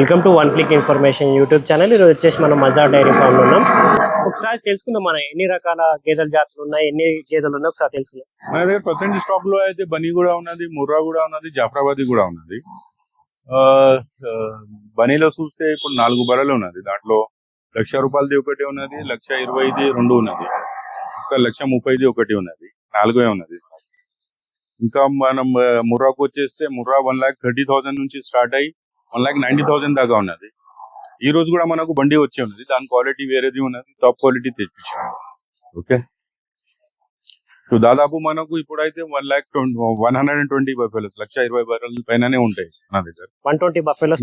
Welcome to one click information YouTube channel. ఈరోజు వచ్చేసి మనం మజా డైరీ ఫామ్లో ఉన్నాం. ఒకసారి తెలుసుకుందాం మన ఎన్ని రకాల గేదెల జాతులు ఉన్నాయి ఎన్ని గేదెలు ఉన్నాయి ఒకసారి తెలుసుకుందాం. మన దగ్గర ప్రసెంట్ స్టాక్లో అయితే బనీ కూడా ఉన్నది ముర్రా కూడా ఉన్నది జాఫరాబాదీ కూడా ఉన్నది. ఆ, బనీలో చూస్తే ఇప్పుడు నాలుగు బర్రెలు ఉన్నది. దాంట్లో లక్ష రూపాయలది ఒకటి ఉన్నది లక్ష ఇరవైది రెండు ఉన్నది. ఒక లక్ష ముప్పైది ఒకటి ఉన్నది నాలుగే ఉన్నది. ఇంకా మనం ముర్రాకు వచ్చేస్తే Murrah one lakh thirty thousand నుంచి స్టార్ట్ అయ్యి వన్ లాక్ నైన్టీ థౌసండ్ దాకా ఉన్నది. ఈ రోజు కూడా మనకు బండి వచ్చి ఉన్నది. దాని క్వాలిటీ వేరేది ఉన్నది. టాప్ క్వాలిటీ తెప్పించాము. ఓకే సో దాదాపు మనకు ఇప్పుడైతే one lakh one hundred and twenty buffaloes లక్ష ఇరవై బర్రెల పైననే ఉంటాయి మన దగ్గర. వన్ ట్వంటీ బఫెలో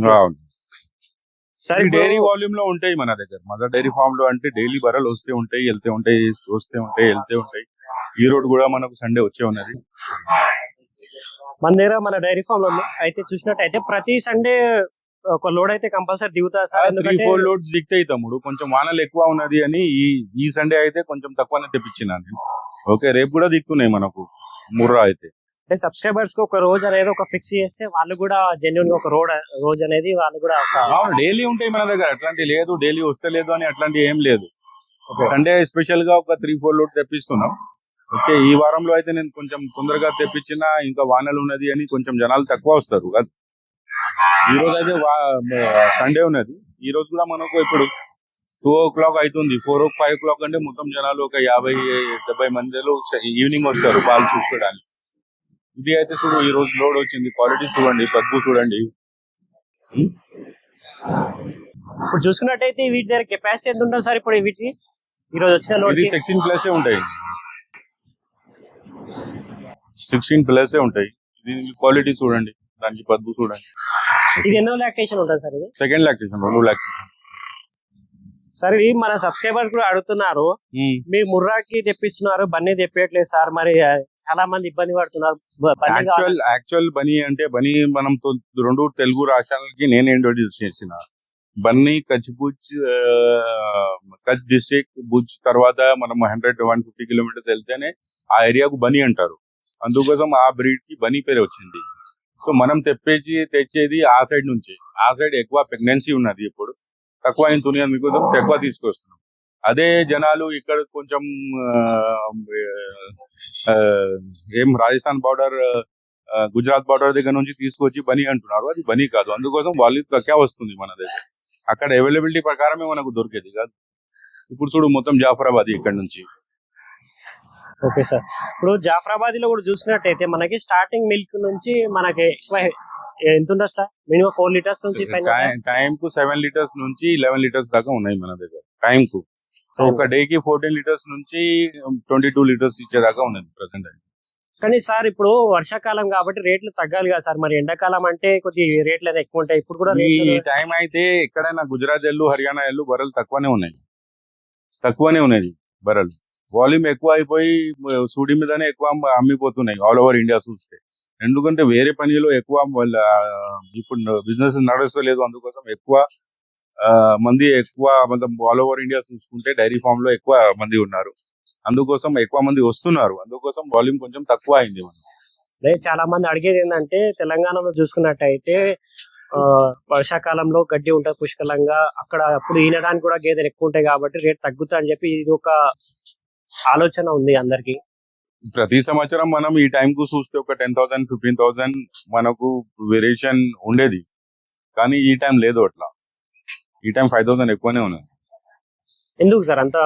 సరే డైరీ వాల్యూమ్లో ఉంటాయి మన దగ్గర. మదర్ డైరీ ఫామ్లో అంటే డైలీ బర్రెలు వస్తే ఉంటాయి వెళ్తే ఉంటాయి వస్తే ఉంటాయి వెళ్తే ఉంటాయి. ఈ రోడ్ కూడా మనకు సండే వచ్చే ఉన్నది. మన దగ్గర మన డైరీ ఫామ్లో. అయితే చూసినట్టయితే ప్రతి సండే ఒక లోడ్ అయితే కంపల్సరీ దిగుతా సార్. త్రీ ఎందుకంటే ఫోర్ లోడ్స్ దిగుతాయి తమ్ముడు. కొంచెం వానలు ఎక్కువ ఉన్నది అని ఈ ఈ సండే అయితే కొంచెం తక్కువనే తెప్పించిన నేను. ఓకే రేపు కూడా దిక్కున్నాయి మనకు. ముర్రా అయితే. అంటే సబ్స్క్రైబర్స్కి ఒక రోజు అనేది ఒక ఫిక్స్ చేస్తే వాళ్ళు కూడా జెన్యున్గా ఒక రోడ్ రోజు అనేది వాళ్ళు కూడా డైలీ ఉంటాయి మన దగ్గర. అట్లాంటి లేదు డైలీ వస్తే లేదు అని అట్లాంటి ఏం లేదు. సండే స్పెషల్గా ఒక త్రీ ఫోర్ లోడ్ తెప్పిస్తున్నాం. ఓకే ఈ వారంలో అయితే నేను కొంచెం తొందరగా తెప్పించిన ఇంకా వానలు ఉన్నది అని కొంచెం జనాలు తక్కువ వస్తారు కదా. ఈ రోజు అయితే సండే ఉన్నది. ఈ రోజు కూడా మనకు ఇప్పుడు టూ ఓ క్లాక్ అవుతుంది ఫోర్ ఓ ఫైవ్ క్లాక్ అంటే మొత్తం జనాలు ఒక యాభై డెబ్బై మందిలో ఈవినింగ్ వస్తారు పాలు చూసుకోవడానికి. ఇది అయితే చూడు ఈ రోజు లోడ్ వచ్చింది. క్వాలిటీ చూడండి పద్దు చూడండి. ఇప్పుడు చూసుకున్నట్టయితే వీటి దగ్గర కెపాసిటీ ఎంత ఉంటుంది సార్ ఇప్పుడు వీటికి? ఈ రోజు వచ్చిన లోడ్ సిక్స్టీన్ ప్లస్ ఉంటాయి. సిక్స్టీన్ ప్లస్ ఉంటాయి. దీని క్వాలిటీ చూడండి. దానికి పద్దు చూడండి. ఇది ఎన్నో లాక్టేషన్ ఉంటుంది సార్ ఇది? సెకండ్ లాక్టేషన్ రెండు లాక్టేషన్ సార్ ఇది మన సబ్స్క్రైబర్స్ కూడా అడుగుతున్నారు. మీరు ముర్రాకి తెప్పిస్తున్నారు బన్నీ తెప్పియట్లేదు సార్. మరి చాలా మంది ఇబ్బంది పడుతున్నారు. యాక్చువల్ యాక్చువల్ బనీ అంటే బనీ మనం రెండు తెలుగు రాష్ట్రాలకి నేను ఇంట్రొడ్యూస్ చేసిన. బన్నీ కచ్ భుజ్ కచ్ డిస్ట్రిక్ట్ భుజ్ తర్వాత మనం హండ్రెడ్ వన్ ఫిఫ్టీ కిలోమీటర్స్ వెళ్తేనే ఆ ఏరియాకు బనీ అంటారు. అందుకోసం ఆ బ్రీడ్కి బనీ పేరు వచ్చింది. సో మనం తెప్పేసి తెచ్చేది ఆ సైడ్ నుంచి. ఆ సైడ్ ఎక్కువ ప్రెగ్నెన్సీ ఉన్నది ఇప్పుడు. తక్కువ అయిన తుని మీకు ఎక్కువ తీసుకొస్తున్నాం. అదే జనాలు ఇక్కడ కొంచెం ఏం రాజస్థాన్ బార్డర్ గుజరాత్ బార్డర్ దగ్గర నుంచి తీసుకొచ్చి బనీ అంటున్నారు. అది బనీ కాదు. అందుకోసం వాళ్ళు తక్కువ వస్తుంది మన దగ్గర. అక్కడ అవైలబిలిటీ ప్రకారమే మనకు దొరికేది కాదు. ఇప్పుడు చూడు మొత్తం జాఫరాబాద్ ఇక్కడ నుంచి. Okay sir. ఇప్పుడు జాఫరాబాద్లో కూడా చూసినట్టయితే మనకి స్టార్టింగ్ మిల్క్ నుంచి మనకి ఎక్కువ ఎంత ఉంటుంది సార్? మినిమం ఫోర్ లీటర్స్ నుంచి టైం కు సెవెన్ లీటర్స్ నుంచి లెవెన్ లీటర్స్ దాకా ఉన్నాయి మన దగ్గర. టైం కు సో ఒక డే కి ఫోర్టీన్ లీటర్స్ నుంచి ట్వంటీ టూ లీటర్స్ ఇచ్చేదాకా ఉన్నది ప్రజెంట్ కానీ సార్ ఇప్పుడు వర్షాకాలం కాబట్టి రేట్లు తగ్గాలి కదా సార్. మరి ఎండాకాలం అంటే కొద్ది రేట్లు అనేది ఎక్కువ ఉంటాయి. ఇప్పుడు కూడా ఈ టైం అయితే ఎక్కడైనా గుజరాత్ ఎల్లు హర్యానా ఎల్లు బర్రెలు తక్కువనే ఉన్నాయి. తక్కువనే ఉన్నది బర్రెలు. వాల్యూమ్ ఎక్కువ అయిపోయి సూడి మీదనే ఎక్కువ అమ్మిపోతున్నాయి ఆల్ ఓవర్ ఇండియా చూస్తే. ఎందుకంటే వేరే పనిలో ఎక్కువ వాళ్ళ ఇప్పుడు బిజినెస్ నడుస్తలేదు అందుకోసం ఎక్కువ ఆ, మంది ఎక్కువ మొత్తం ఆల్ ఓవర్ ఇండియా చూసుకుంటే డైరీ ఫామ్లో ఎక్కువ మంది ఉన్నారు. అందుకోసం ఎక్కువ మంది వస్తున్నారు. అందుకోసం వాల్యూమ్ కొంచెం తక్కువ అయింది అదే చాలా మంది అడిగేది ఏంటంటే తెలంగాణలో చూసుకున్నట్టయితే ఆ, వర్షాకాలంలో గడ్డి ఉంటుంది పుష్కలంగా అక్కడ అప్పుడు ఈనడానికి కూడా గేదెలు ఎక్కువ ఉంటాయి కాబట్టి రేట్ తగ్గుతా అని చెప్పి ఇది ఒక ఆలోచన ఉంది అందరికి. ప్రతి సంవత్సరం మనం ఈ టైం కు చూస్తే ఒక టెన్ థౌసండ్ ఫిఫ్టీన్ థౌసండ్ మనకు వేరియేషన్ ఉండేది. కానీ ఈ టైం లేదు అట్లా. ఈ టైం ఫైవ్ థౌసండ్ ఎక్కువనే ఉన్నది. ఎందుకు సార్ అంత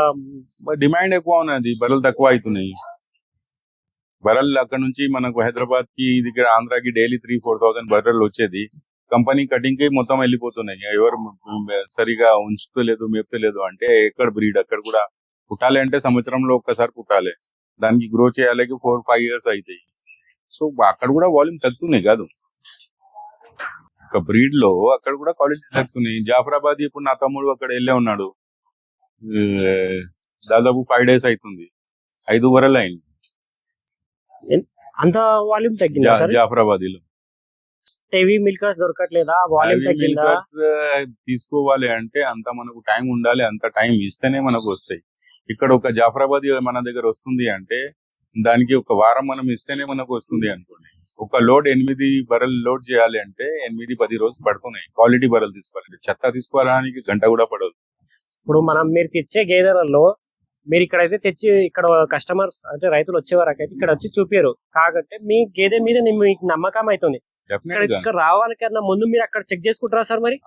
డిమాండ్ ఎక్కువ ఉన్నది. బర్రెలు తక్కువ అవుతున్నాయి. బర్రెలు అక్కడ నుంచి మనకు హైదరాబాద్కి దగ్గర ఆంధ్రాకి డైలీ త్రీ ఫోర్ థౌసండ్ బర్రెలు వచ్చేది. కంపెనీ కటింగ్కి మొత్తం వెళ్ళిపోతున్నాయి. ఎవరు సరిగా ఉంచుతలేదు మేపుతలేదు అంటే ఎక్కడ బ్రీడ్ అక్కడ కూడా పుట్టాలి అంటే సంవత్సరంలో ఒక్కసారి పుట్టాలి దానికి గ్రో చేయాలి ఫోర్ ఫైవ్ ఇయర్స్ అవుతాయి సో అక్కడ కూడా వాల్యూమ్ తగ్గుతున్నాయి కాదు. ఒక బ్రీడ్లో అక్కడ కూడా క్వాలిటీ తగ్గుతున్నాయి. జాఫరాబాద్ ఇప్పుడు నా తమ్ముడు అక్కడ వెళ్ళే ఉన్నాడు. దాదాపు ఫైవ్ డేస్ అవుతుంది ఐదు వరలు అయింది. అంత వాల్యూమ్ తగ్గిందా జా- సార్? జాఫరాబాదీలో. హెవీ మిల్కర్స్ దొరకట్లేదా? వాల్యూమ్ తగ్గిందా? తీసుకోవాలి అంటే అంత మనకు టైం ఉండాలి అంత టైం ఇస్తేనే మనకు వస్తాయి. ఇక్కడ ఒక జాఫరాబాద్ మన దగ్గర వస్తుంది అంటే దానికి ఒక వారం మనం ఇస్తేనే మనకు వస్తుంది అనుకోండి. ఒక లోడ్ ఎనిమిది బర్రెలు లోడ్ చేయాలి అంటే ఎనిమిది పది రోజులు పడుతున్నాయి. క్వాలిటీ బర్రెలు తీసుకోవాలి. చెత్త తీసుకోవడానికి గంట కూడా పడదు. ఇప్పుడు మనం మీరు తెచ్చే గేదెలలో మీరు ఇక్కడైతే తెచ్చి ఇక్కడ కస్టమర్స్ అంటే రైతులు వచ్చే వరకు అయితే ఇక్కడ వచ్చి చూపారు కాకపోతే మీ గేదె మీద మీకు నమ్మకం అవుతుంది ఇక్కడ డెఫినెట్గా ఇక్కడ రావాలి కన్నా ముందు మీరు అక్కడ చెక్ చేసుకుంటారా సార్ మరి?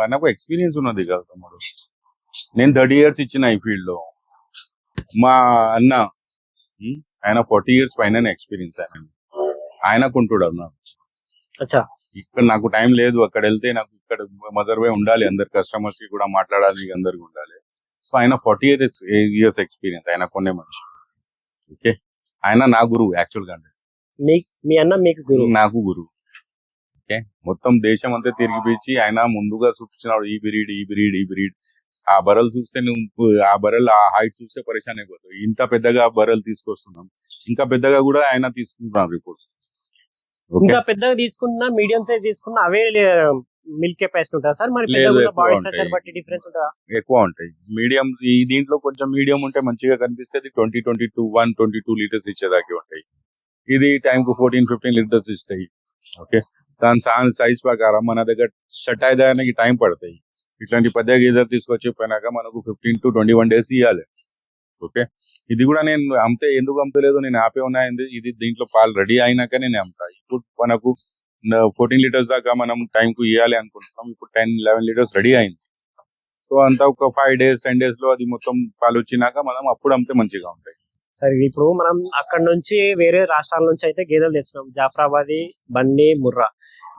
మనకు ఎక్స్పీరియన్స్ ఉన్నది కదా తమ్ముడు. నేను థర్టీ ఇయర్స్ ఇచ్చిన ఈ ఫీల్డ్లో. మా అన్న ఆయన ఫార్టీ ఇయర్స్ పైన ఎక్స్పీరియన్స్ ఆయన. ఆయనకుంటుడు అన్న. ఇక్కడ నాకు టైం లేదు అక్కడ వెళ్తే నాకు ఇక్కడ మదర్ వే ఉండాలి అందరు కస్టమర్స్కి కూడా మాట్లాడాలి అందరికి ఉండాలి. సో ఆయన ఫార్టీ ఇయర్స్ ఇయర్స్ ఎక్స్పీరియన్స్ ఆయన కొనే మనిషి. ఓకే? ఆయన నా గురువు యాక్చువల్గా మీ అన్న మీకు గురువు? నాకు గురువు. ఓకే? మొత్తం దేశం అంతా తిరిగిపించి ఆయన ముందుగా చూపించినాడు ఈ బ్రీడ్ ఈ బ్రీడ్ ఈ బ్రీడ్ ఆ బర్రెలు చూస్తే నువ్వు ఆ బర్రెలు ఆ హైట్ చూస్తే పరిశాన్ అయిపోతావు. ఇంత పెద్దగా బర్రెలు తీసుకొస్తున్నాం. ఇంకా పెద్దగా కూడా ఆయన తీసుకుంటున్నాం రిపోర్ట్. ఇంకా పెద్దగా తీసుకున్నా మీడియం సైజ్ తీసుకున్నా అవే మిల్క్ కెపాసిటీ ఉంటుందా సార్? మరి లేదు, పెద్దగా ఎక్కువ బాడీ ఉంటాయి. స్ట్రక్చర్ బట్టి డిఫరెన్స్ ఉంటుందా? ఎక్కువ ఉంటాయి. మీడియం ఈ దీంట్లో కొంచెం మీడియం ఉంటే మంచిగా కనిపిస్తుంది twenty twenty two one twenty two litres ఇచ్చేదాకా ఉంటాయి. ఇది టైం కు ఫోర్టీన్ ఫిఫ్టీన్ లీటర్స్ ఇస్తాయి. ఓకే? దాని సైజ్ ప్రకారం మన దగ్గర సెట్ అయ్యేదానికి టైం పడతాయి. ఇట్లాంటి పెద్ద గీజర్ తీసుకొచ్చి పోయినాక మనకు fifteen to twenty one days ఇవ్వాలి ఓకే ఇది కూడా నేను అమ్మితే ఎందుకు అమ్మతలేదు నేను ఆపే ఉన్నాయండి. ఇది దీంట్లో పాలు రెడీ అయినాక నేను అమ్ముతా ఇప్పుడు మనకు ఫోర్టీన్ లీటర్స్ దాకా మనం టైంకు ఇవ్వాలి అనుకుంటున్నాం. ఇప్పుడు టెన్ లెవెన్ లీటర్స్ రెడీ అయింది. సో అంతా ఒక ఫైవ్ డేస్ టెన్ డేస్లో అది మొత్తం పాలు వచ్చినాక మనం అప్పుడు అమ్మితే మంచిగా ఉంటాయి. సరే ఇప్పుడు మనం అక్కడ నుంచి వేరే రాష్ట్రాల నుంచి అయితే గేదెలు తెస్తున్నాం. జాఫరాబాదీ బన్నీ ముర్రా.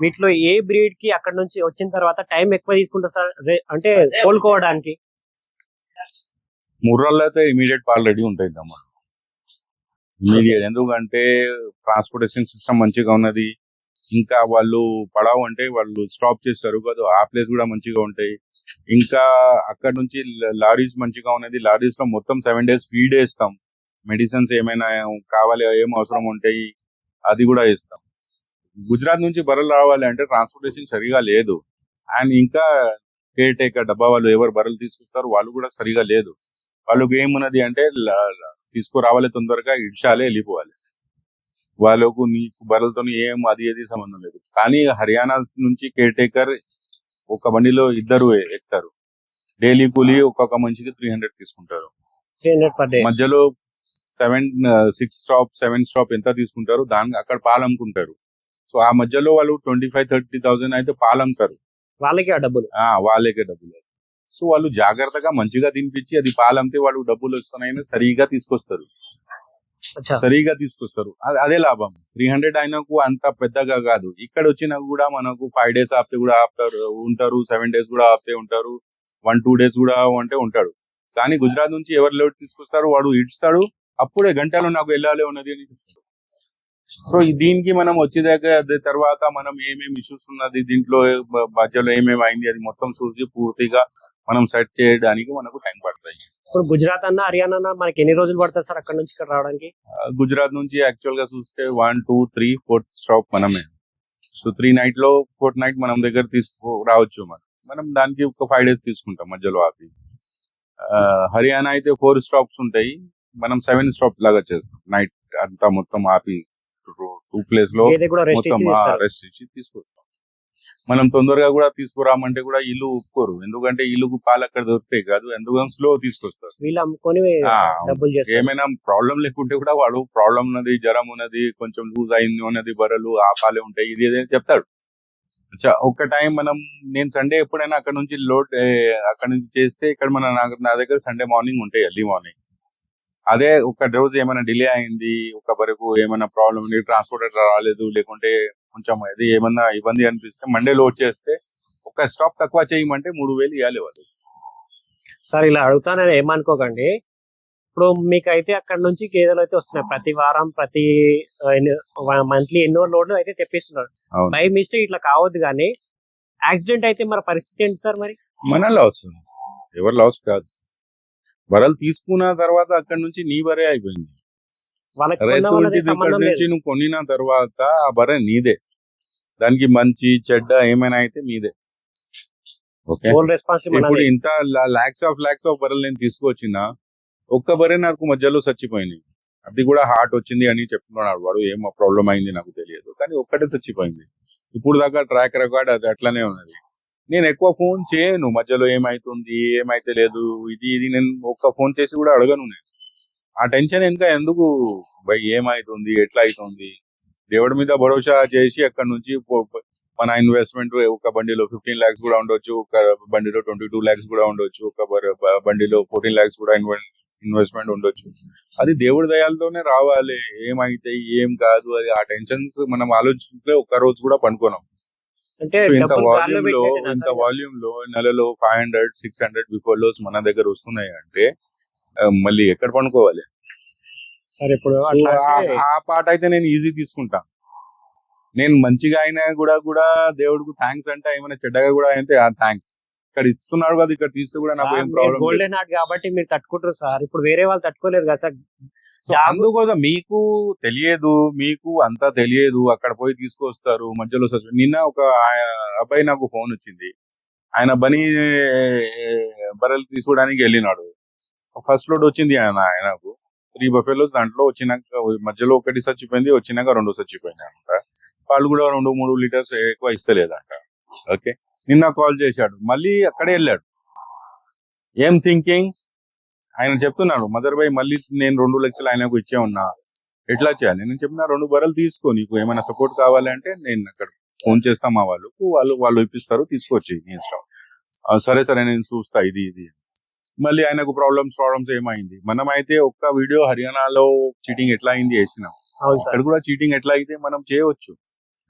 వీటిలో ఏ బ్రీడ్కి అక్కడ నుంచి వచ్చిన తర్వాత టైం ఎక్కువ తీసుకుంటుంది సార్? అంటే కోలుకోవడానికి. ముర్రాల్లో అయితే ఇమీడియట్ పాలు రెడీ ఉంటాయి అన్నమాట ఇమీడియట్ ఎందుకంటే ట్రాన్స్పోర్టేషన్ సిస్టమ్ మంచిగా ఉన్నది. ఇంకా వాళ్ళు పడావు అంటే వాళ్ళు స్టాప్ చేస్తారు. కదా ఆ ప్లేస్ కూడా మంచిగా ఉంటాయి. ఇంకా అక్కడ నుంచి లారీస్ మంచిగా ఉన్నది. లారీస్లో మొత్తం సెవెన్ డేస్ ఫీడ్ వేస్తాం. మెడిసిన్స్ ఏమైనా కావాలి ఏం అవసరం ఉంటాయి అది కూడా ఇస్తాం గుజరాత్ నుంచి బర్రెలు రావాలి అంటే ట్రాన్స్పోర్టేషన్ సరిగా లేదు. అండ్ ఇంకా కేర్ టేకర్ డబ్బా వాళ్ళు ఎవరు బర్రెలు తీసుకొస్తారు వాళ్ళు కూడా సరిగా లేదు. వాళ్ళకి ఏమున్నది అంటే తీసుకురావాలి తొందరగా ఇడ్చాలే వెళ్ళిపోవాలి. వాళ్ళకు నీకు బర్రెలతో ఏం అది ఏది సంబంధం లేదు. కానీ హర్యానా నుంచి కేర్ టేకర్ ఒక బండిలో ఇద్దరు ఎక్కుతారు. డైలీ కూలీ ఒక్కొక్క మనిషికి త్రీ హండ్రెడ్ తీసుకుంటారు. మధ్యలో seven six stop seven stop ఎంత తీసుకుంటారు? దాని అక్కడ పాలు అమ్ముకుంటారు. సో ఆ మధ్యలో వాళ్ళు ట్వంటీ ఫైవ్ థర్టీ థౌసండ్ అయితే పాలు అమ్ముతారు. వాళ్ళకి ఆ డబ్బులు. ఆ వాళ్ళకే డబ్బులు. సో వాళ్ళు జాగ్రత్తగా మంచిగా తినిపించి అది పాలు అమ్మితే వాళ్ళు డబ్బులు వస్తున్నాయని సరిగా తీసుకొస్తారు. సరిగా తీసుకొస్తారు. అదే లాభం. త్రీ హండ్రెడ్ అయినాకు అంత పెద్దగా కాదు. ఇక్కడ వచ్చినా కూడా మనకు ఫైవ్ డేస్ ఆపితే కూడా ఆపుతారు ఉంటారు. సెవెన్ డేస్ కూడా ఆపితే ఉంటారు. వన్ టూ డేస్ కూడా అంటే ఉంటాడు. కానీ గుజరాత్ నుంచి ఎవరు లోడ్ తీసుకొస్తారు? వాడు ఇడుస్తాడు. అప్పుడే గంటలో నాకు వెళ్ళాలి ఉన్నది అని చెప్తాడు. సో ఈ దీనికి మనం వచ్చేదాక అది తర్వాత మనం ఏమేమి ఇష్యూస్ ఉన్నది దీంట్లో బ- మధ్యలో ఏమేమి అయింది అది మొత్తం చూసి పూర్తిగా మనం సెట్ చేయడానికి మనకు టైం పడతాయి ఇప్పుడు గుజరాత్ అన్న హర్యానా అన్న మనకి ఎన్ని రోజులు పడుతుంది సార్ అక్కడ నుంచి ఇక్కడ రావడానికి? ఆ, గుజరాత్ నుంచి యాక్చువల్గా చూస్తే one two three fourth stop మనమే. సో త్రీ నైట్లో ఫోర్త్ నైట్ మనం దగ్గర తీసుకు రావచ్చు మనం మనం దానికి ఒక ఫైవ్ డేస్ తీసుకుంటాం మధ్యలో ఆపి. ఆ, హర్యానా అయితే ఫోర్ స్టాప్స్ ఉంటాయి. మనం సెవెన్ స్టాప్ లాగా చేస్తాం. నైట్ అంతా మొత్తం ఆపి టూ ప్లేస్లో మొత్తం. రెస్ట్ ఇచ్చి తీసుకొస్తాం. మనం తొందరగా కూడా తీసుకురామంటే కూడా ఇల్లు ఒప్పుకోరు ఎందుకంటే ఇల్లుకు పాలు అక్కడ దొరుకుతాయి కాదు. ఎందుకంటే స్లో తీసుకొస్తారు. ఏమైనా ప్రాబ్లం లేకుంటే కూడా వాడు ప్రాబ్లం ఉన్నది జ్వరం ఉన్నది కొంచెం లూజ్ అయింది ఉన్నది బర్రెలు ఆ పాలే ఉంటాయి. ఇది ఏదైనా చెప్తాడు. అచ్చా ఒక్క టైం మనం నేను సండే ఎప్పుడైనా అక్కడ నుంచి లోడ్ అక్కడ నుంచి చేస్తే ఇక్కడ మన నా దగ్గర సండే మార్నింగ్ ఉంటాయి ఎర్లీ మార్నింగ్ అదే ఒక రోజు ఏమైనా డిలే అయింది ఒక వరకు ఏమైనా ప్రాబ్లం ఉంది ట్రాన్స్పోర్టర్ రాలేదు లేకుంటే కొంచెం అది ఏమన్నా ఇబ్బంది అనిపిస్తే మండే లోడ్ చేస్తే ఒక స్టాప్ తక్కువ చేయమంటే మూడు వేలు ఇవ్వాలి వాళ్ళు. సార్ ఇలా అడుగుతానని ఏమనుకోకండి. ఇప్పుడు మీకు అయితే అక్కడ నుంచి గేదెలు అయితే వస్తున్నాయి. ప్రతి వారం ప్రతి మంత్లీ ఎన్నో లోడ్లు అయితే తెప్పిస్తున్నారు. బై మిస్టేక్ ఇట్లా కావద్దు కానీ యాక్సిడెంట్ అయితే మరి పరిస్థితి ఏంటి సార్ మరి? మన లాస్. ఎవరు లాస్ కాదు. బరలు తీసుకున్న తర్వాత అక్కడ నుంచి నీ బరే అయిపోయింది. రైతు నుంచి ఇక్కడ నువ్వు కొనిన తర్వాత ఆ బర్రె నీదే. దానికి మంచి చెడ్డ ఏమైనా అయితే నీదే. ఇప్పుడు ఇంత లాక్స్ ఆఫ్ లాక్స్ ఆఫ్ బర్రెలు నేను తీసుకొచ్చిన ఒక్క బర్రె నాకు మధ్యలో చచ్చిపోయింది. అది కూడా హార్ట్ వచ్చింది అని చెప్తున్నాడు వాడు. ఏం ప్రాబ్లం అయింది నాకు తెలియదు. కానీ ఒక్కటే చచ్చిపోయింది. ఇప్పుడు దాకా ట్రాక్ రికార్డ్ అది అట్లనే ఉన్నది. నేను ఎక్కువ ఫోన్ చేయను. మధ్యలో ఏమైతుంది ఏమైతే లేదు ఇది ఇది నేను ఒక్క ఫోన్ చేసి కూడా అడగను నేను. ఆ టెన్షన్ ఇంకా ఎందుకు? భయ్ ఏమైతుంది ఎట్లా అవుతుంది దేవుడి మీద భరోసా చేసి అక్కడ నుంచి మన ఇన్వెస్ట్మెంట్ ఒక బండిలో ఫిఫ్టీన్ లాక్స్ కూడా ఉండొచ్చు ఒక బండిలో ట్వంటీ టూ ల్యాక్స్ కూడా ఉండొచ్చు ఒక బండిలో ఫోర్టీన్ లాక్స్ కూడా ఇన్వెస్ట్మెంట్ ఉండొచ్చు. అది దేవుడి దయాలతోనే రావాలి. ఏమైతే ఏం కాదు అది ఆ టెన్షన్స్ మనం ఆలోచిస్తే ఒక్క రోజు కూడా పనుకోనాం అంటే ఇంత వాల్యూమ్లో ఇంత? వాల్యూమ్లో నెలలో five hundred six hundred buffaloes మన దగ్గర వస్తున్నాయి అంటే మళ్ళీ ఎక్కడ పనుకోవాలి? సరే ఇప్పుడు ఆ పాట అయితే నేను ఈజీ తీసుకుంటా. నేను మంచిగా అయినా కూడా కూడా దేవుడికి థ్యాంక్స్ అంటే ఏమైనా చెడ్డగా కూడా అయితే ఆ థ్యాంక్స్ ఇక్కడ ఇస్తున్నాడు కదా ఇక్కడ తీస్తే కూడా నాకు ఏం ప్రాబ్లం గోల్డెన్ హార్ట్ కాబట్టి మీరు తట్టుకుంటారు సార్. ఇప్పుడు వేరే వాళ్ళు తట్టుకోలేరు కదా సార్. సో అందుకోసం మీకు తెలియదు మీకు అంతా తెలియదు అక్కడ పోయి తీసుకొస్తారు మధ్యలో నిన్న ఒక అబ్బాయి నాకు ఫోన్ వచ్చింది. ఆయన బని బర్రెలు తీసుకోవడానికి వెళ్ళినాడు. ఫస్ట్ లోడ్ వచ్చింది ఆయన ఆయనకు. త్రీ బఫెలోస్ దాంట్లో వచ్చినాక మధ్యలో ఒకటి చచ్చిపోయింది వచ్చినాక రెండు చచ్చిపోయింది అనమాట వాళ్ళు కూడా రెండు మూడు లీటర్స్ ఎక్కువ ఇస్తలేదంట. ఓకే? నిన్న కాల్ చేశాడు. మళ్ళీ అక్కడే వెళ్ళాడు. ఏం థింకింగ్? ఆయన చెప్తున్నాడు మదర్ బాయ్ మళ్ళీ నేను రెండు లక్షలు ఆయనకు ఇచ్చే ఉన్నా. ఎట్లా చేయాలి? నేను చెప్పిన రెండు బర్రెలు తీసుకో నీకు ఏమైనా సపోర్ట్ కావాలంటే నేను అక్కడ ఫోన్ చేస్తా మా వాళ్ళకు వాళ్ళు వాళ్ళు ఇప్పిస్తారు తీసుకొచ్చి నీ ఇష్టం. సరే సరే నేను చూస్తా ఇది ఇది. మళ్ళీ ఆయనకు ప్రాబ్లమ్స్ ప్రాబ్లమ్స్ ఏమైంది? మనం అయితే ఒక్క వీడియో హర్యానాలో చీటింగ్ ఎట్లా అయింది వేసినాం ఇక్కడ కూడా చీటింగ్ ఎట్లా అయితే మనం చేయవచ్చు.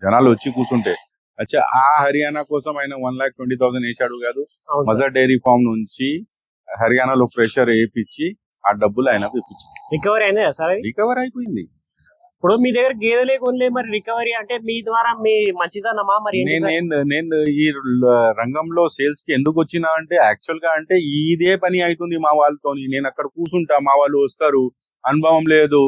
జనాలు వచ్చి కూర్చుంటే. అచ్చా ఆ హర్యానా కోసం ఆయన వన్ లాక్ ట్వంటీ థౌసండ్ వేసాడు కాదు. మజర్ డైరీ ఫామ్ నుంచి హర్యానాలో ప్రెషర్ వేయించి ఆ డబ్బులు ఇప్పించింది రికవరీ అయిందా సార్ అది? రికవర్ అయిపోయింది. ఇప్పుడు మీ దగ్గర గేదెలే కొనలే మరి రికవరీ అంటే మీ ద్వారా మీ మంచిదన్నమా మరి ఏంటి నేను సార్? నేను నేను ఈ ల- రంగంలో సేల్స్కి ఎందుకు వచ్చినా అంటే యాక్చువల్గా అంటే ఇదే పని అవుతుంది మా వాళ్ళతో నేను అక్కడ కూర్చుంటా మా వాళ్ళు వస్తారు. అనుభవం లేదు.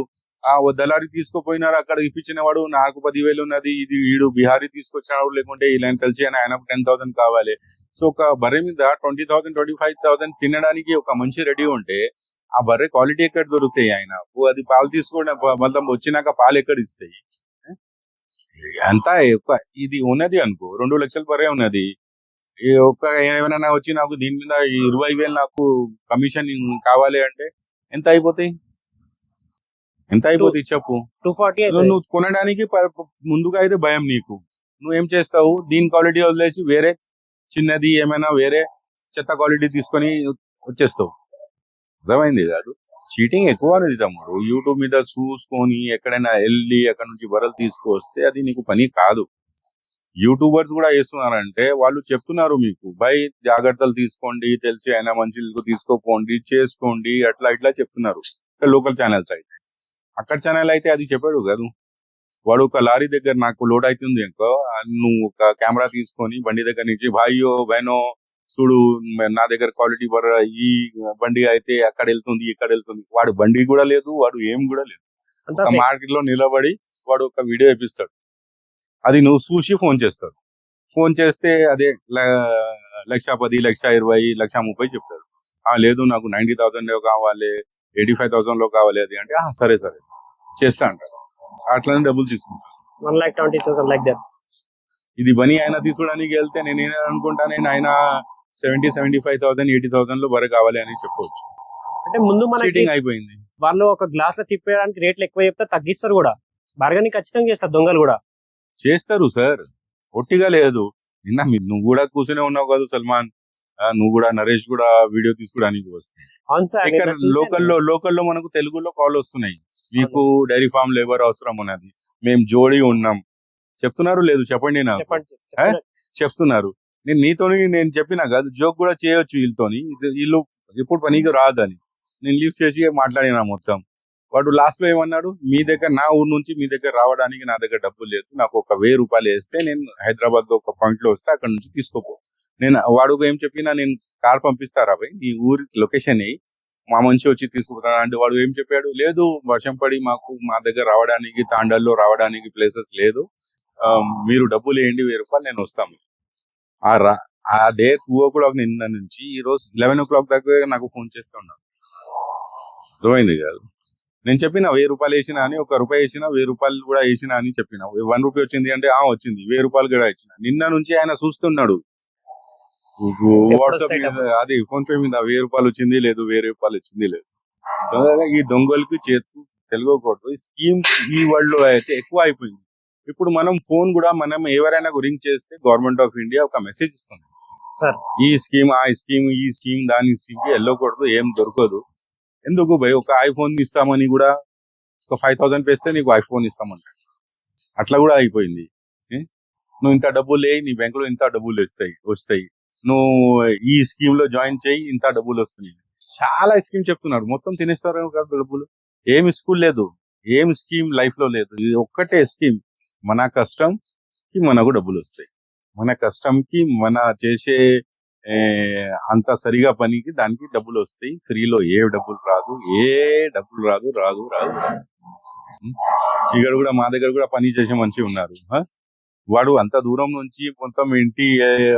ఆ ఓ దళారి తీసుకుపోయినారు అక్కడ ఇప్పించిన వాడు నాకు పదివేలు ఉన్నది ఇది వీడు బీహారీ తీసుకొచ్చినాడు లేకుంటే ఇలా కలిసి అని ఆయనకు టెన్ థౌసండ్ కావాలి. సో ఒక బర్రె మీద twenty thousand twenty five thousand తినడానికి ఒక మంచి రెడీ ఉంటే ఆ బర్రె క్వాలిటీ ఎక్కడ దొరుకుతాయి ఆయన? అది పాలు తీసుకుని మొత్తం వచ్చినాక పాలు ఎక్కడ ఇస్తాయి? అంతా ఇది ఉన్నది అనుకో రెండు లక్షల బర్రె ఉన్నది. ఈ ఒక్క ఏమైనా వచ్చి నాకు దీని మీద ఈ ఇరవై వేలు నాకు కమిషన్ కావాలి అంటే ఎంత అయిపోతాయి? ఎంత అయిపోతాయి చెప్పు? టూ ఫార్టీ నువ్వు కొనడానికి ముందుగా అయితే భయం నీకు. నువ్వు ఏం చేస్తావు? దీని క్వాలిటీ వదిలేసి వేరే చిన్నది ఏమైనా వేరే చెత్త క్వాలిటీ తీసుకొని వచ్చేస్తావు. అర్థమైంది కాదు? చీటింగ్ ఎక్కువ అనేది తమ్ముడు. యూట్యూబ్ మీద చూసుకొని ఎక్కడైనా వెళ్ళి అక్కడ నుంచి బరలు తీసుకొస్తే అది నీకు పని కాదు. యూట్యూబర్స్ కూడా చేస్తున్నారంటే వాళ్ళు చెప్తున్నారు మీకు. బై జాగ్రత్తలు తీసుకోండి. తెలిసి అయినా మంచి తీసుకోపోండి. చేసుకోండి. అట్లా ఇట్లా చెప్తున్నారు. లోకల్ ఛానల్స్ అయితే. అక్కడ ఛానల్ అయితే అది చెప్పాడు కదా. వాడు ఒక లారీ దగ్గర నాకు లోడ్ అవుతుంది ఆ నువ్వు ఒక కెమెరా తీసుకొని బండి దగ్గర నుంచి భాయ్యో బహనో చూడు నా దగ్గర క్వాలిటీ బర్ ఈ బండి అయితే అక్కడ వెళ్తుంది ఇక్కడ వెళ్తుంది. వాడు బండి కూడా లేదు వాడు ఏం కూడా లేదు. మార్కెట్లో నిలబడి వాడు ఒక వీడియో వేపిస్తాడు అది నువ్వు చూసి ఫోన్ చేస్తాడు. ఫోన్ చేస్తే అదే లక్ష పది లక్ష ఇరవై లక్ష ముప్పై చెప్తాడు. ఆ లేదు నాకు నైన్టీ థౌసండ్లో కావాలి ఎయిటీ ఫైవ్ థౌసండ్లో కావాలి అది అంటే "ఆ, సరే సరే. చేస్తా అంటాడు అట్లనే డబ్బులు తీసుకుంటాడు one lakh twenty thousand like that ఇది బని ఆయన తీసుకోవడానికి వెళ్తే నేను అనుకుంటా నేను ఆయన seventy seventy five thousand eighty థౌసండ్లో బరే కావాలి అని చెప్పవచ్చు. అంటే ముందు మనకి చీటింగ్ అయిపోయింది. వాళ్ళు ఒక గ్లాస్లో తిప్పేయడానికి రేట్లు ఎక్కువ చెప్తే తగ్గిస్తారు కూడా. బార్గెనింగ్ ఖచ్చితంగా చేస్తారు దొంగలు కూడా. చేస్తారు సార్. ఒట్టిగా లేదు. నిన్న మీ- నువ్వు కూడా కూర్చునే ఉన్నావు కదా సల్మాన్. ఆ, నువ్వు కూడా నరేష్ కూడా వీడియో తీసుకోవడానికి వస్తుంది అవును సార్ ఇక్కడ నేను చూశాను. లోకల్లో లోకల్లో మనకు తెలుగులో కాల్ వస్తున్నాయి. మీకు డైరీ ఫామ్ లేబర్ అవసరం ఉన్నది? మేము జోడి ఉన్నాం. చెప్తున్నారు లేదు? చెప్పండి నాకు. చెప్తున్నారు. నేను నీతోని నేను చెప్పినా కాదు. జోక్ కూడా చేయొచ్చు వీళ్ళతోని. వీళ్ళు ఎప్పుడు పనికి రాదని. నేను లీవ్ చేసి మాట్లాడినా మొత్తం. వాడు లాస్ట్లో ఏమన్నాడు? మీ దగ్గర నా ఊరు నుంచి మీ దగ్గర రావడానికి నా దగ్గర డబ్బులు లేదు. నాకు ఒక వెయ్యి రూపాయలు వేస్తే నేను హైదరాబాద్లో ఒక పాయింట్లో వస్తే అక్కడ నుంచి తీసుకోపో. నేను వాడు ఏం చెప్పినా నేను కార్ పంపిస్తారా భయ్ నీ ఊరి లొకేషన్ అయ్యి మా మనిషి వచ్చి తీసుకుపోతాను అంటే వాడు ఏం చెప్పాడు? లేదు వర్షం పడి మాకు మా దగ్గర రావడానికి తాండల్లో రావడానికి ప్లేసెస్ లేదు. మీరు డబ్బులు వేయండి వెయ్యి రూపాయలు నేను వస్తాను. ఆ రా ఆ డే టూ ఓ క్లాక్ నిన్న నుంచి ఈ రోజు లెవెన్ ఓ క్లాక్ దగ్గర నాకు ఫోన్ చేస్తూ ఉన్నాడు. అర్థమైంది కాదు? నేను చెప్పిన వెయ్యి రూపాయలు వేసిన అని ఒక రూపాయి వేసిన వెయ్యి రూపాయలు కూడా వేసిన అని చెప్పిన. వన్ రూపీ వచ్చింది అంటే ఆ వచ్చింది. వెయ్యి రూపాయలు కూడా ఇచ్చిన. నిన్న నుంచి ఆయన చూస్తున్నాడు. వాట్సాప్ మీద అది ఫోన్ పే మీద వెయ్యి రూపాయలు వచ్చింది లేదు వెయ్యి రూపాయలు వచ్చింది లేదు. సో ఈ దొంగలకి చేతికి తెలియకూడదు ఈ స్కీమ్ ఈ వరల్డ్లో అయితే ఎక్కువ అయిపోయింది. ఇప్పుడు మనం ఫోన్ కూడా మనం ఎవరైనా రింగ్ చేస్తే గవర్నమెంట్ ఆఫ్ ఇండియా ఒక మెసేజ్ ఇస్తుంది. సార్. ఈ స్కీమ్ ఆ స్కీమ్ ఈ స్కీమ్ దాని స్కీమ్ వెళ్ళకూడదు ఏం దొరకదు. ఎందుకు భయ్? ఒక ఐఫోన్ ఇస్తామని కూడా ఒక ఫైవ్ థౌసండ్ పేస్తే నీకు ఐఫోన్ ఇస్తామంటాడు అట్లా కూడా అయిపోయింది? నువ్వు ఇంత డబ్బులు వేయి నీ బ్యాంకులో ఇంత డబ్బులు వస్తాయి వస్తాయి. నువ్వు ఈ స్కీమ్లో జాయిన్ చేయి ఇంత డబ్బులు వస్తున్నాయి. చాలా స్కీమ్ చెప్తున్నాడు మొత్తం తినేస్తారు కదా డబ్బులు. ఏం స్కూల్ లేదు. ఏం స్కీమ్ లైఫ్లో లేదు. ఇది ఒక్కటే స్కీమ్ మన కష్టం కి మనకు డబ్బులు వస్తాయి. మన కష్టం కి మన చేసే అంత సరిగా పనికి దానికి డబ్బులు వస్తాయి. ఫ్రీలో ఏ డబ్బులు రాదు. ఏ డబ్బులు రాదు రాదు రాదు. ఇక్కడ కూడా మా దగ్గర కూడా పని చేసే మనిషి ఉన్నారు. వాడు అంత దూరం నుంచి మొత్తం ఇంటి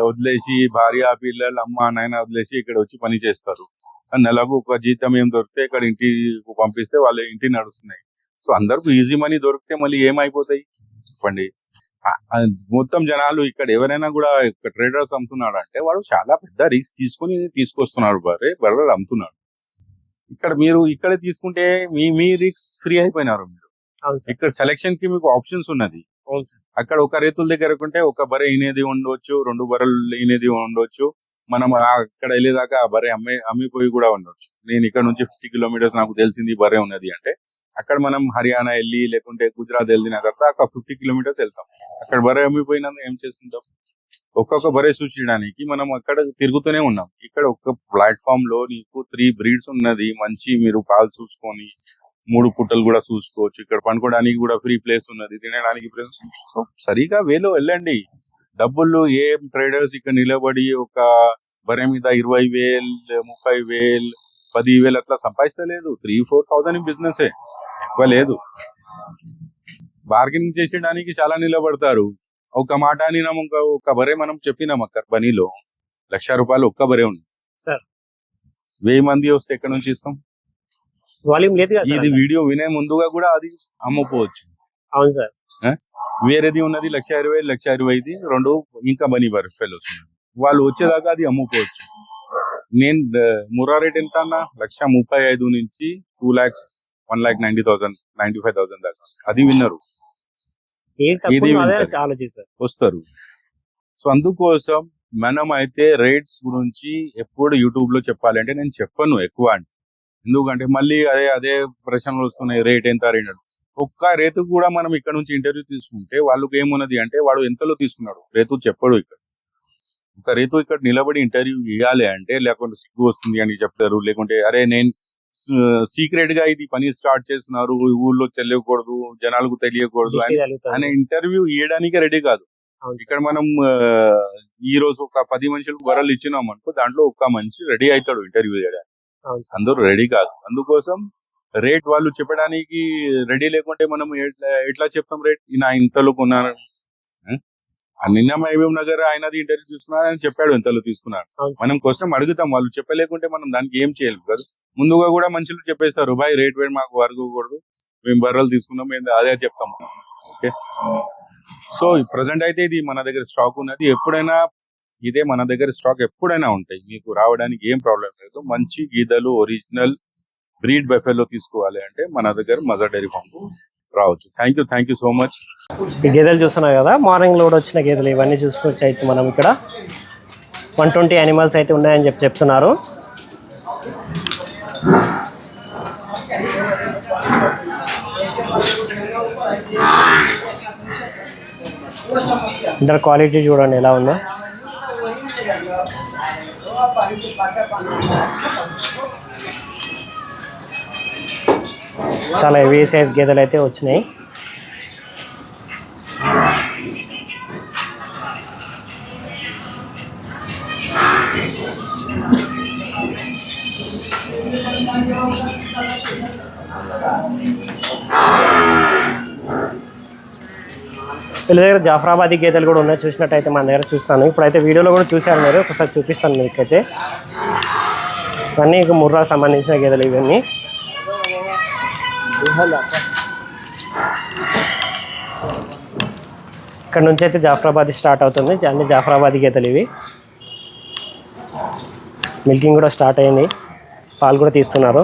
వదిలేసి భార్య పిల్లలు అమ్మ నాయన వదిలేసి ఇక్కడ వచ్చి పని చేస్తారు. నెలకు ఒక జీతం ఏం దొరికితే ఇక్కడ ఇంటికి పంపిస్తే వాళ్ళ ఇంటి నడుస్తున్నాయి. సో అందరికి ఈజీ మనీ దొరికితే మళ్ళీ ఏమైపోతాయి? చెప్పండి. మొత్తం జనాలు ఇక్కడ ఎవరైనా కూడా ట్రేడర్స్ అమ్ముతున్నాడు అంటే వాడు చాలా పెద్ద రిస్క్ తీసుకొని తీసుకొస్తున్నాడు బరే బర్రెలు అమ్ముతున్నాడు. ఇక్కడ మీరు ఇక్కడే తీసుకుంటే మీ మీ రిక్స్ ఫ్రీ అయిపోయినారు మీరు. ఇక్కడ సెలెక్షన్కి మీకు ఆప్షన్స్ ఉన్నది. అక్కడ ఒక రైతుల దగ్గర ఉంటే ఒక బర్రె ఈనేది ఉండవచ్చు రెండు బర్రెలు ఈనేది ఉండవచ్చు మనం అక్కడ వెళ్ళేదాకా ఆ బర్రె అమ్మే అమ్మిపోయి కూడా ఉండొచ్చు. నేను ఇక్కడ నుంచి ఫిఫ్టీ కిలోమీటర్స్ నాకు తెలిసింది బర్రె ఉన్నది అంటే అక్కడ మనం హర్యానా వెళ్ళి లేకుంటే గుజరాత్ వెళ్ళిన తర్వాత అక్కడ ఫిఫ్టీ కిలోమీటర్స్ వెళ్తాం. అక్కడ బర్రె అమ్మిపోయినా ఏం చేస్తుంటాం? ఒక్కొక్క బర్రె సూచించడానికి మనం అక్కడ తిరుగుతూనే ఉన్నాం. ఇక్కడ ఒక్క ప్లాట్ఫామ్లో నీకు త్రీ బ్రీడ్స్ ఉన్నది. మంచి మీరు పాలు చూసుకొని మూడు పుట్టలు కూడా చూసుకోవచ్చు. ఇక్కడ పనుకోవడానికి కూడా ఫ్రీ ప్లేస్ ఉన్నది. తినడానికి ప్లేస్ సో సరిగా వేలో వెళ్ళండి. డబ్బులు ఏం ట్రేడర్స్ ఇక్కడ నిలబడి ఒక బర్రె మీద ఇరవై వేలు ముప్పై వేలు పది వేలు అట్లా సంపాదిస్తలేదు. త్రీ ఫోర్ థౌసండ్ బిజినెస్ ఎక్కువ లేదు. బార్గెనింగ్ చేసేయడానికి చాలా నిలబడతారు. ఒక మాట అని ఒక ఒక బరే మనం చెప్పినాం అక్కడ పనిలో లక్ష రూపాయలు ఒక్క బరే ఉంది. సార్. వెయ్యి మంది వస్తే ఎక్కడ నుంచి ఇస్తాం? వాల్యూమ్ లేదు కదా ఇది వీడియో వినే ముందుగా కూడా అది అమ్ముకోవచ్చు. అవును సార్. వేరేది ఉన్నది లక్ష ఇరవై లక్ష ఇరవై ఐదు రెండు ఇంకా మనీ వస్తుంది వాళ్ళు వచ్చేదాకా అది అమ్ముకోవచ్చు. నేను ఆ, ముర్రా రేట్ ఎంత అన్న? లక్ష ముప్పై ఐదు నుంచి two lakhs one lakh ninety thousand ninety five thousand దాకా. అది విన్నరు. ఇది వస్తారు. సో అందుకోసం మనం అయితే రేట్స్ గురించి ఎప్పుడు యూట్యూబ్లో చెప్పాలి అంటే నేను చెప్పను ఎక్కువ అంటే. ఎందుకంటే మళ్ళీ అదే అదే ప్రశ్నలు వస్తున్నాయి రేట్ ఎంత రేట్. ఒక్క రేతు కూడా మనం ఇక్కడ నుంచి ఇంటర్వ్యూ తీసుకుంటే వాళ్ళకి ఏమున్నది అంటే వాడు ఎంతలో తీసుకున్నాడు? రేతు చెప్పడు ఇక్కడ. ఒక రేతు ఇక్కడ నిలబడి ఇంటర్వ్యూ ఇవ్వాలి అంటే లేకుంటే సిగ్గు వస్తుంది అని చెప్తారు. లేకుంటే అరే నేను సీక్రెట్గా ఇది పని స్టార్ట్ చేస్తున్నారు ఈ ఊళ్ళో తెలియకూడదు జనాలకు తెలియకూడదు అని ఇంటర్వ్యూ ఇవ్వడానికి రెడీ కాదు. ఇక్కడ మనం ఈ రోజు ఒక పది మనుషులకు వరలు ఇచ్చినాం అనుకో దాంట్లో ఒక్క మనిషి రెడీ అవుతాడు ఇంటర్వ్యూ చేయడానికి అందరూ రెడీ కాదు. అందుకోసం రేట్ వాళ్ళు చెప్పడానికి రెడీ లేకుంటే మనం ఎట్లా చెప్తాం రేట్? నా ఇంతలో కొన్నాను నిన్న మహబూబ్ నగర్ ఆయనది ఇంటర్వ్యూ తీసుకున్నాడు అని చెప్పాడు ఎంతలో అవును సార్. మనం క్వశ్చన్ అడుగుతాం వాళ్ళు చెప్పలేకుంటే మనం దానికి ఏం చేయలేం కదా. ముందుగా కూడా మనుషులు చెప్పేస్తారు బాయ్ రేట్ వేట్ మాకు వరకూడదు మేము బర్రెలు తీసుకున్నాం ఏంది అదే చెప్తాం. ఓకే? సో ప్రజెంట్ అయితే ఇది మన దగ్గర స్టాక్ ఉన్నది. ఎప్పుడైనా ఇదే మన దగ్గర స్టాక్ ఎప్పుడైనా ఉంటాయి. మీకు రావడానికి ఏం ప్రాబ్లం లేదు. మంచి గీదలు ఒరిజినల్ బ్రీడ్ బెఫెలో తీసుకోవాలి అంటే మన దగ్గర మజర్ డైరీ ఫామ్ రావచ్చు. Thank you thank you so much ఈ గేదెలు చూస్తున్నావు కదా? మార్నింగ్లో వచ్చిన గేదెలు ఇవన్నీ చూసుకోవచ్చు అయితే మనం ఇక్కడ. వన్ ట్వంటీ యానిమల్స్ అయితే ఉన్నాయని చెప్పి చెప్తున్నారు. ఇంటర్ క్వాలిటీ చూడండి ఎలా ఉందో. చాలా హెవీ సైజ్ గేదెలు అయితే వచ్చినాయి. వీళ్ళ దగ్గర జాఫరాబాదీ గేదెలు కూడా ఉన్నాయి. చూసినట్టయితే మన దగ్గర చూస్తాను. ఇప్పుడైతే వీడియోలో కూడా చూశారు మీరు. ఒకసారి చూపిస్తాను మీకైతే. ఇవన్నీ ముర్రా సంబంధించిన గేదెలు ఇవన్నీ. ఇక్కడ నుంచి అయితే జాఫరాబాద్ స్టార్ట్ అవుతుంది. అన్ని జాఫరాబాద్ గేదెలు ఇవి. మిల్కింగ్ కూడా స్టార్ట్ అయింది. పాలు కూడా తీస్తున్నారు.